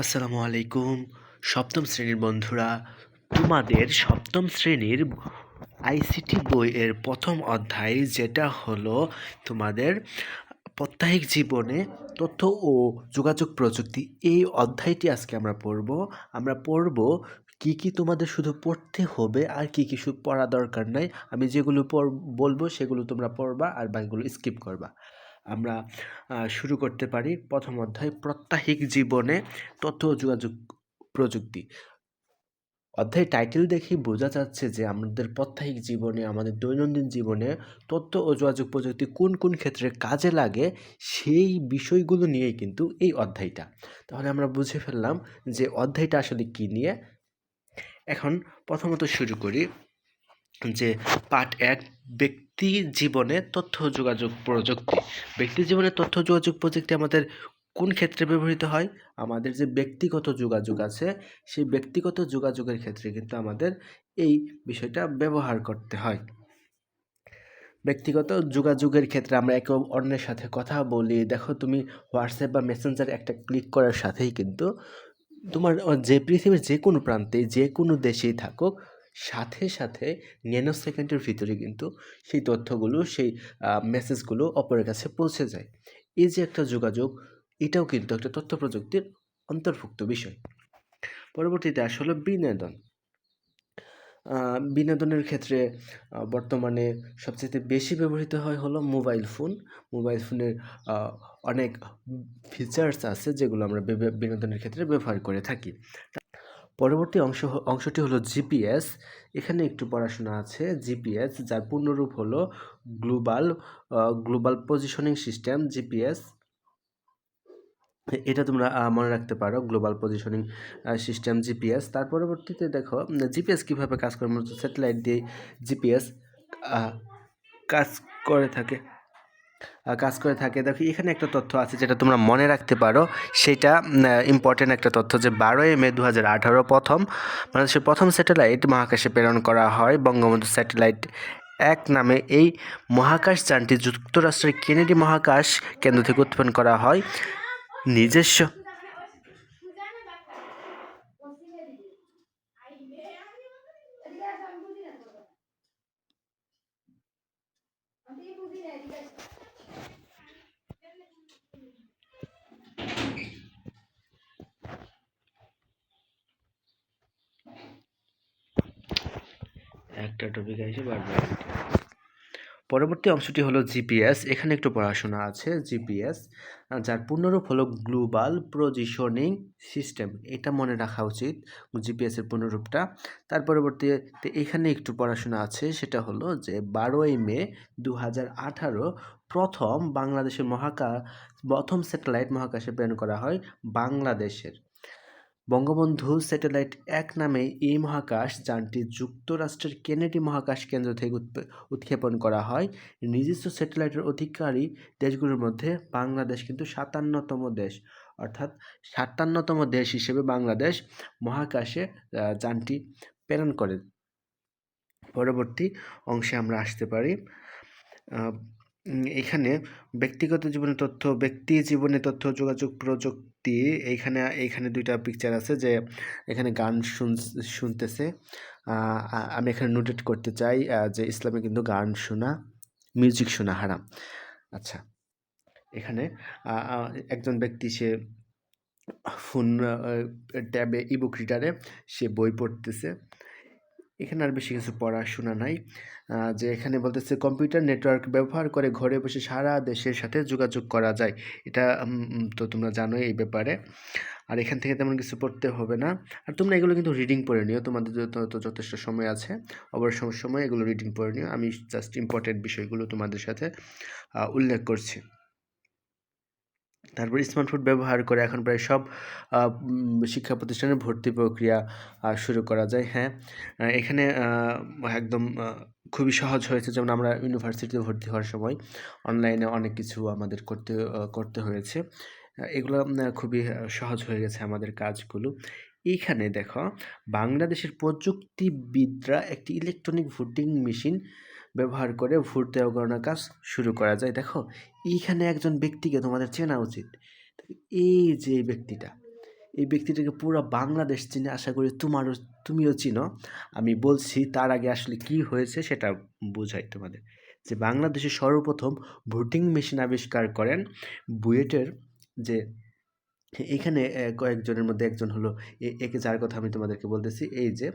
আসসালামু আলাইকুম। সপ্তম শ্রেণির বন্ধুরা, তোমাদের সপ্তম শ্রেণির আইসিটি বইয়ের প্রথম অধ্যায় যেটা হলো তোমাদের প্রত্যাহিক জীবনে তথ্য ও যোগাযোগ প্রযুক্তি। এই অধ্যায়টি আজকে আমরা পড়ব। আমরা পড়ব কি কি তোমাদের শুধু পড়তে হবে আর কি কি পড়া দরকার নাই। আমি যেগুলো পড় বলব সেগুলো তোমরা পড়বা আর বাকিগুলো স্কিপ করবা। আমরা শুরু করতে পারি প্রথম অধ্যায়, প্রত্যাহিক জীবনে তথ্য যোগাযোগ প্রযুক্তি। অধ্যায় টাইটেল দেখেই বোঝা যাচ্ছে যে আমাদের প্রত্যাহিক জীবনে, আমাদের দৈনন্দিন জীবনে তথ্য ও যোগাযোগ প্রযুক্তি কোন কোন ক্ষেত্রে কাজে লাগে সেই বিষয়গুলো নিয়েই কিন্তু এই অধ্যায়টা। তাহলে আমরা বুঝে ফেললাম যে অধ্যায়টা আসলে কি নিয়ে। এখন প্রথমত শুরু করি। যে পার্ট এক, ব্যক্তি জীবনে তথ্য যোগাযোগ প্রযুক্তি। ব্যক্তি জীবনে তথ্য যোগাযোগ প্রযুক্তি আমাদের কোন ক্ষেত্রে ব্যবহৃত হয়? আমাদের যে ব্যক্তিগত যোগাযোগ আছে, সেই ব্যক্তিগত যোগাযোগের ক্ষেত্রে কিন্তু আমাদের এই বিষয়টা ব্যবহার করতে হয়। ব্যক্তিগত যোগাযোগের ক্ষেত্রে আমরা একে অন্যের সাথে কথা বলি। দেখো, তুমি হোয়াটসঅ্যাপ বা মেসেঞ্জার একটা ক্লিক করার সাথেই কিন্তু তোমার যে পৃথিবীর যে কোনো প্রান্তে, যে কোনো দেশেই থাকুক সাথে সাথে ন্যানো সেকেন্ডের ভিতরে কিন্তু সেই তথ্যগুলো, সেই মেসেজগুলো অপরের কাছে পৌঁছে যায়। এই যে একটা যোগাযোগ, এটাও কিন্তু একটা তথ্য প্রযুক্তির অন্তর্ভুক্ত বিষয়। পরবর্তীতে আসলে বিনোদন। বিনোদনের ক্ষেত্রে বর্তমানে সবচেয়ে বেশি ব্যবহৃত হয় হলো মোবাইল ফোন। মোবাইল ফোনের অনেক ফিচার্স আছে যেগুলো আমরা বিনোদনের ক্ষেত্রে ব্যবহার করে থাকি। পরবর্তী অংশ অংশটি হলো জিপিএস। এখানে একটু পড়াশোনা আছে। জিপিএস, যার পূর্ণরূপ হলো global global positioning system, GPS. এটা তোমরা মনে রাখতে পারো, গ্লোবাল পজিশনিং সিস্টেম, জিপিএস। তার পরবর্তীতে দেখো জিপিএস কীভাবে কাজ করে? মূলত স্যাটেলাইট দিয়ে জিপিএস কাজ করে থাকে। কাজ করে থাকে। দেখো, এখানে একটা তথ্য আছে যেটা তোমরা মনে রাখতে পারো। সেটা ইম্পর্টেন্ট একটা তথ্য যে বারোই মে দু হাজার আঠারো প্রথম, বাংলাদেশের প্রথম স্যাটেলাইট মহাকাশে প্রেরণ করা হয় বঙ্গবন্ধু স্যাটেলাইট এক নামে। এই মহাকাশ যানটি যুক্তরাষ্ট্রের কেনেডি মহাকাশ কেন্দ্র থেকে উৎপন্ন করা হয়। নিজস্ব একটা টপিক আছে বারবার পরবর্তী অংশটি হলো জিপিএস এখানে একটু পড়াশোনা আছে জিপিএস যার পূর্ণরূপ হলো গ্লোবাল পজিশনিং সিস্টেম এটা মনে রাখা উচিত জিপিএস এর পূর্ণরূপটা। তার পরবর্তীতে এখানে একটু পড়াশোনা আছে, সেটা হলো যে বারোই মে দু হাজার আঠারো প্রথম বাংলাদেশের মহাকাশ প্রথম স্যাটেলাইট মহাকাশে প্রেরণ করা হয় বাংলাদেশের। বঙ্গবন্ধু স্যাটেলাইট এক নামে এই মহাকাশ যানটি যুক্তরাষ্ট্রের কেনেডি মহাকাশ কেন্দ্র থেকে উৎক্ষেপণ করা হয়। নিজস্ব স্যাটেলাইটের অধিকারী দেশগুলোর মধ্যে বাংলাদেশ কিন্তু সাতান্নতম দেশ। অর্থাৎ সাতান্নতম দেশ হিসেবে বাংলাদেশ মহাকাশে যানটি প্রেরণ করে। পরবর্তী অংশে আমরা আসতে পারি। এখানে ব্যক্তিগত জীবনের তথ্য, ব্যক্তি জীবনে তথ্য, যোগাযোগ, প্রযুক্তি, এইখানে এইখানে দুইটা পিকচার আছে যে এখানে গান শুন শুনতেছে। আমি এখানে নোটেট করতে চাই যে ইসলামে কিন্তু গান শোনা মিউজিক শোনা হারাম। আচ্ছা এখানে একজন ব্যক্তি সে ফোন ট্যাবে ইবুক রিডারে সে বই পড়তেছে। এখানে আর বেশি কিছু পড়াশোনা নাই। যে এখানে বলতেছে, কম্পিউটার নেটওয়ার্ক ব্যবহার করে ঘরে বসে সারা দেশের সাথে যোগাযোগ করা যায়। এটা তো তোমরা জানোই এই ব্যাপারে। আর এখান থেকে তেমন কিছু পড়তে হবে না। আর তোমরা এগুলো কিন্তু রিডিং পড়ে নিও। তোমাদের যথেষ্ট সময় আছে। অবশ্য সময় এগুলো রিডিং পড়ে নিও। আমি জাস্ট ইম্পর্টেন্ট বিষয়গুলো তোমাদের সাথে উল্লেখ করছি। তারপর স্মার্টফোন ব্যবহার করে এখন প্রায় সব শিক্ষা প্রতিষ্ঠানে ভর্তি প্রক্রিয়া শুরু করা যায়। হ্যাঁ এখানে একদম খুবই সহজ হয়েছে। যেমন আমরা ইউনিভার্সিটিতে ভর্তি হওয়ার সময় অনলাইনে অনেক কিছু আমাদের করতে করতে হয়েছে। এগুলো খুবই সহজ হয়ে গেছে আমাদের কাজগুলো। এইখানে দেখো, বাংলাদেশের প্রযুক্তিবিদরা একটি ইলেকট্রনিক ভোটিং মেশিন ব্যবহার করে ভোট দেওয়া গণনা কাজ শুরু করা যায়। দেখো, এইখানে একজন ব্যক্তিকে তোমাদের চেনা উচিত। এই যে ব্যক্তিটা, এই ব্যক্তিটাকে পুরো বাংলাদেশ চিনে আশা করি তোমারও, তুমিও চিনো। আমি বলছি তার আগে আসলে কি হয়েছে সেটা বোঝাই তোমাদের। যে বাংলাদেশে সর্বপ্রথম ভোটিং মেশিন আবিষ্কার করেন বুয়েটের যে এখানে কয়েকজনের মধ্যে একজন হলো একে যার কথা আমি তোমাদেরকে বলতেছি, এই যে,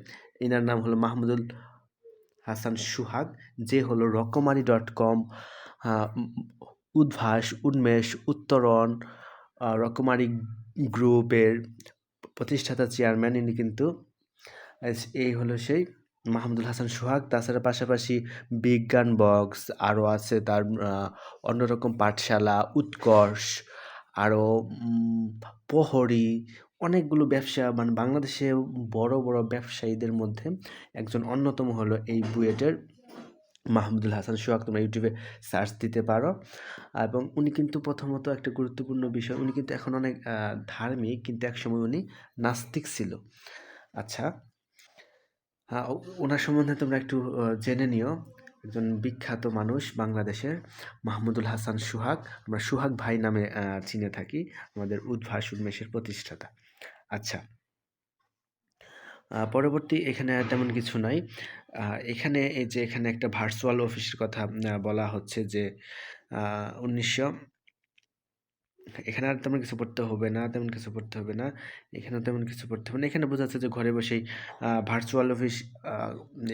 এনার নাম হলো মাহমুদুল হাসান সুহাগ, যে হলো রকমারি ডট কম উদ্ভাস, উন্মেষ, উত্তরণ রকমারি গ্রুপের প্রতিষ্ঠাতা চেয়ারম্যান, ইনি কিন্তু এই হলো সেই মাহমুদুল হাসান সোহাগ। তাছাড়া পাশাপাশি বিজ্ঞান বক্স, আরও আছে তার অন্যরকম পাঠশালা, উৎকর্ষ, আরও প্রহরী অনেকগুলো ব্যবসা মানে বাংলাদেশে বড় বড় ব্যবসায়ীদের মধ্যে একজন অন্যতম হলো এই বুয়েটের মাহমুদুল হাসান সোহাগ। তোমরা ইউটিউবে সার্চ দিতে পারো। এবং উনি কিন্তু প্রথমত একটা গুরুত্বপূর্ণ বিষয়, উনি কিন্তু এখন অনেক ধার্মিক, কিন্তু একসময় উনি নাস্তিক ছিল। আচ্ছা হ্যাঁ ওনার সম্বন্ধে তোমরা একটু জেনে নিও। একজন বিখ্যাত মানুষ বাংলাদেশের, মাহমুদুল হাসান সুহাগ। আমরা সুহাগ ভাই নামে চিনে থাকি। আমাদের উদ্ভাস উন্মেষের প্রতিষ্ঠাতা। আচ্ছা। পরবর্তী এখানে আর তেমন কিছু নাই। এখানে এই যে এখানে একটা ভার্চুয়াল অফিসের কথা বলা হচ্ছে যে উনিশশো এখানে আর তেমন কিছু পড়তে হবে না, তেমন কিছু পড়তে হবে না। এখানেও তেমন কিছু পড়তে হবে না। এখানে বোঝা যাচ্ছে যে ঘরে বসেই ভার্চুয়াল অফিস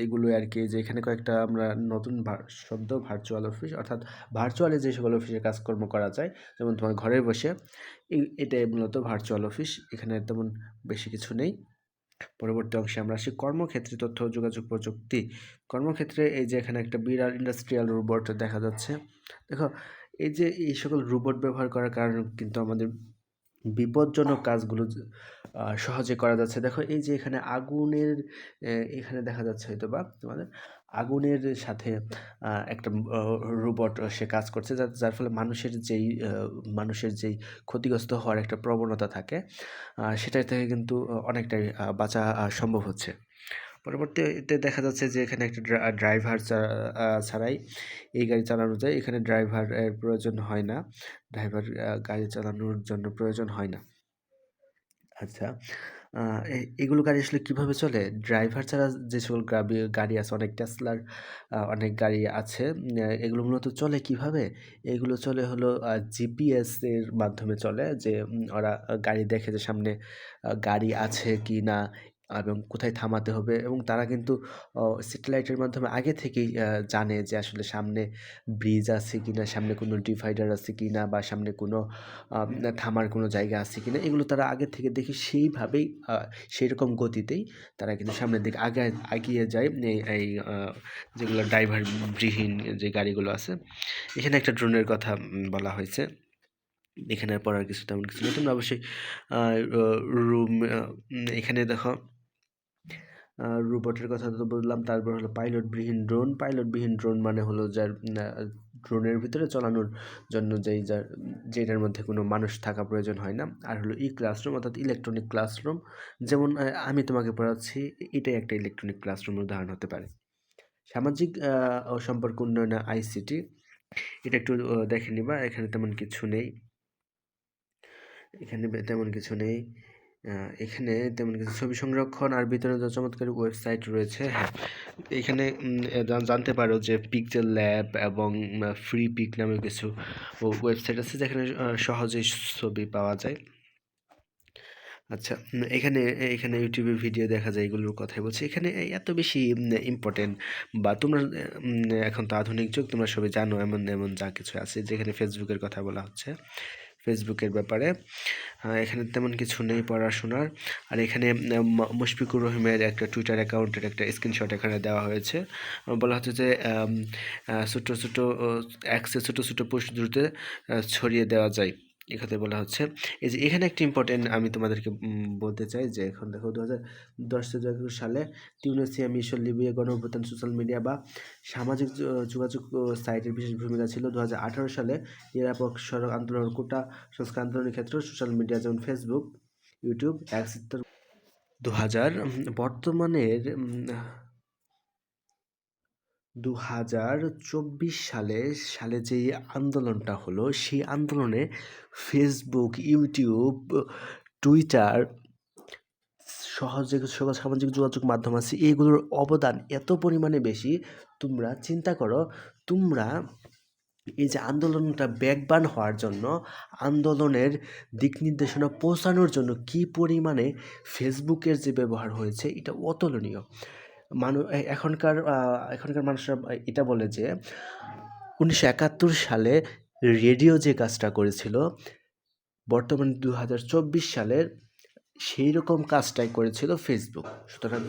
এইগুলো আর কি, যে এখানে কয়েকটা আমরা নতুন শব্দ ভার্চুয়াল অফিস অর্থাৎ ভার্চুয়ালি যে সকল অফিসে কাজকর্ম করা যায়, যেমন তোমার ঘরে বসে এটাই মূলত ভার্চুয়াল অফিস এখানে তেমন বেশি কিছু নেই। পরবর্তী অংশে আমরা আসি, কর্মক্ষেত্রে তথ্য, যোগাযোগ, প্রযুক্তি। কর্মক্ষেত্রে এই যে এখানে একটা বিরাট ইন্ডাস্ট্রিয়াল রোবট দেখা যাচ্ছে। দেখো এই যে এই সকল রোবট ব্যবহার করার কারণে কিন্তু আমাদের বিপজ্জনক কাজগুলো সহজে করা যাচ্ছে। দেখো, এই যে এখানে আগুনের এখানে দেখা যাচ্ছে হয়তো বা তোমাদের আগুনের সাথে একটা রোবট সে কাজ করছে যার যার ফলে মানুষের যেই মানুষের যেই ক্ষতিগ্রস্ত হওয়ার একটা প্রবণতা থাকে সেটা থেকে কিন্তু অনেকটাই বাঁচা সম্ভব হচ্ছে। পরবর্তীতে দেখা যাচ্ছে যে এখানে একটা ড্রাইভার ছাড়াই এই গাড়ি চালানো যায়। এখানে ড্রাইভার প্রয়োজন হয় না। ড্রাইভার গাড়ি চালানোর জন্য প্রয়োজন হয় না। আচ্ছা এগুলো গাড়ি আসলে কীভাবে চলে? ড্রাইভার ছাড়া যে সকল গাড়ি আছে, অনেক টেসলার অনেক গাড়ি আছে এগুলো মূলত চলে কীভাবে? এগুলো চলে হলো জিপিএস এর মাধ্যমে চলে যে ওরা গাড়ি দেখে যে সামনে গাড়ি আছে কি না এবং কোথায় থামাতে হবে এবং তারা কিন্তু স্যাটেলাইটের মাধ্যমে আগে থেকেই জানে যে আসলে সামনে ব্রিজ আছে কি না সামনে কোনো ডিভাইডার আছে কি না বা সামনে কোনো থামার কোনো জায়গা আছে কি না এগুলো তারা আগে থেকে দেখে সেইভাবেই সেই রকম গতিতেই তারা কিন্তু সামনের দিকে আগে এগিয়ে যায়। এই যেগুলো ড্রাইভার বিহীন যে গাড়িগুলো আছে। এখানে একটা ড্রোনের কথা বলা হয়েছে। এখানে পড়ার কিছু তেমন কিছু তোমরা অবশ্যই রুম এখানে দেখো। রোবটের কথা তো বললাম। তারপর হলো পাইলট বিহীন ড্রোন। পাইলট বিহীন ড্রোন মানে হলো যার ড্রোনের ভিতরে চালানোর জন্য যেই যার যেটার মধ্যে কোনো মানুষ থাকা প্রয়োজন হয় না। আর হলো ই ক্লাসরুম অর্থাৎ ইলেকট্রনিক ক্লাসরুম। যেমন আমি তোমাকে পড়াচ্ছি, এটাই একটা ইলেকট্রনিক ক্লাসরুমের উদাহরণ হতে পারে। সামাজিক ও সম্পর্ক উন্নয়নে আইসিটি এটা একটু দেখে নিবা। এখানে তেমন কিছু নেই। এখানে তেমন কিছু নেই। এখানে তেমন কিছু ছবি সংরক্ষণ আর বিতরণের চমৎকার ওয়েবসাইট রয়েছে। হ্যাঁ এখানে জানতে পারো যে পিকচার ল্যাব এবং ফ্রি পিক নামে কিছু ওয়েবসাইট আছে যেখানে সহজেই ছবি পাওয়া যায়। আচ্ছা এখানে এখানে ইউটিউবে ভিডিও দেখা যায়, এগুলোর কথাই বলছি। এখানে এত বেশি ইম্পর্টেন্ট বা তোমরা এখন তো আধুনিক যুগ, তোমরা সবাই জানো এমন এমন যা কিছু আছে যেখানে ফেসবুকের কথা বলা হচ্ছে। ফেসবুকের ব্যাপারে। এখানে তেমন কিছু নেই পড়াশোনার। আর এখানে মুশফিকুর রহিমের একটা টুইটার অ্যাকাউন্টের একটা স্ক্রিনশট এখানে দেওয়া হয়েছে। বলা হচ্ছে যে ছোটো ছোটো অ্যাক্সে ছোটো ছোটো পোস্ট দ্রুত ছড়িয়ে দেওয়া যায়। এখানে বলা হচ্ছে। এই যে এখানে একটা ইম্পর্টেন্ট আমি তোমাদেরকে বলতে চাই যে এখন দেখো দু হাজার দশ সালে টিউনেসিয়া মিশর, লিবিয়া, গণঅভ্যুত্থান সোশ্যাল মিডিয়া বা সামাজিক যোগাযোগ সাইটের বিশেষ ভূমিকা ছিল দু হাজার আঠারো সালে। নিরাপদ সড়ক আন্দোলন, কোটা সংস্কার আন্দোলনের ক্ষেত্রে সোশ্যাল মিডিয়া যেমন ফেসবুক ইউটিউব এক্স দু হাজার বর্তমানের দু হাজার চব্বিশ সালে সালে যে আন্দোলনটা হলো, সেই আন্দোলনে ফেসবুক ইউটিউব টুইটার সকল সামাজিক যোগাযোগ মাধ্যম আছে এইগুলোর অবদান এত পরিমাণে বেশি, তোমরা চিন্তা করো, তোমরা এই যে আন্দোলনটা বেগবান হওয়ার জন্য, আন্দোলনের দিক নির্দেশনা পৌঁছানোর জন্য কী পরিমাণে ফেসবুকের যে ব্যবহার হয়েছে, এটা অতুলনীয়। মানু এখনকার এখনকার মানুষরা এটা বলে যে, উনিশশো একাত্তর সালে রেডিও যে কাজটা করেছিল, বর্তমানে দু হাজার চব্বিশ সালের সেই রকম কাজটাই করেছিল ফেসবুক সুতরাং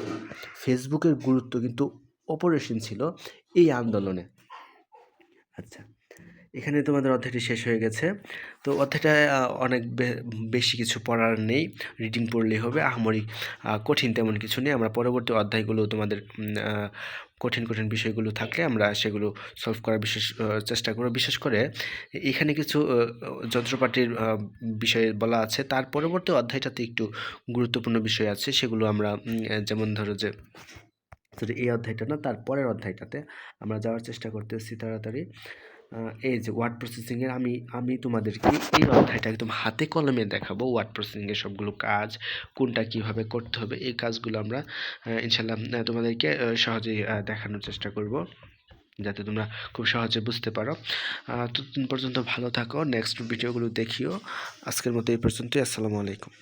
ফেসবুকের গুরুত্ব কিন্তু অপারেশন ছিল এই আন্দোলনে। আচ্ছা। এখানে তোমাদের অধ্যায়টি শেষ হয়ে গেছে। তো অধ্যায়টা অনেক বেশি কিছু পড়ার নেই রিডিং পড়লেই হবে, আহামরি কঠিন তেমন কিছু নেই। আমরা পরবর্তী অধ্যায়গুলো তোমাদের কঠিন কঠিন বিষয়গুলো থাকলে আমরা সেগুলো সলভ করার বিশেষ চেষ্টা করব। বিশেষ করে এখানে কিছু যন্ত্রপাতির বিষয়ে বলা আছে। তার পরবর্তী অধ্যায়টাতে একটু গুরুত্বপূর্ণ বিষয় আছে, সেগুলো আমরা যেমন ধরো যে এই অধ্যায়টা না, তার পরের অধ্যায়টাতে আমরা যাওয়ার চেষ্টা করতেছি তাড়াতাড়ি। এই যে ওয়ার্ড প্রসেসিংয়ের আমি আমি তোমাদেরকে এই অধ্যায়টা একদম হাতে কলমে দেখাবো ওয়ার্ড প্রসেসিংয়ের সবগুলো কাজ, কোনটা কীভাবে করতে হবে, এই কাজগুলো আমরা ইনশাল্লাহ তোমাদেরকে সহজেই দেখানোর চেষ্টা করব, যাতে তোমরা খুব সহজে বুঝতে পারো। ততদিন পর্যন্ত ভালো থাকো নেক্সট ভিডিওগুলো দেখিও। আজকের মতো এই পর্যন্তই, আসসালামু আলাইকুম।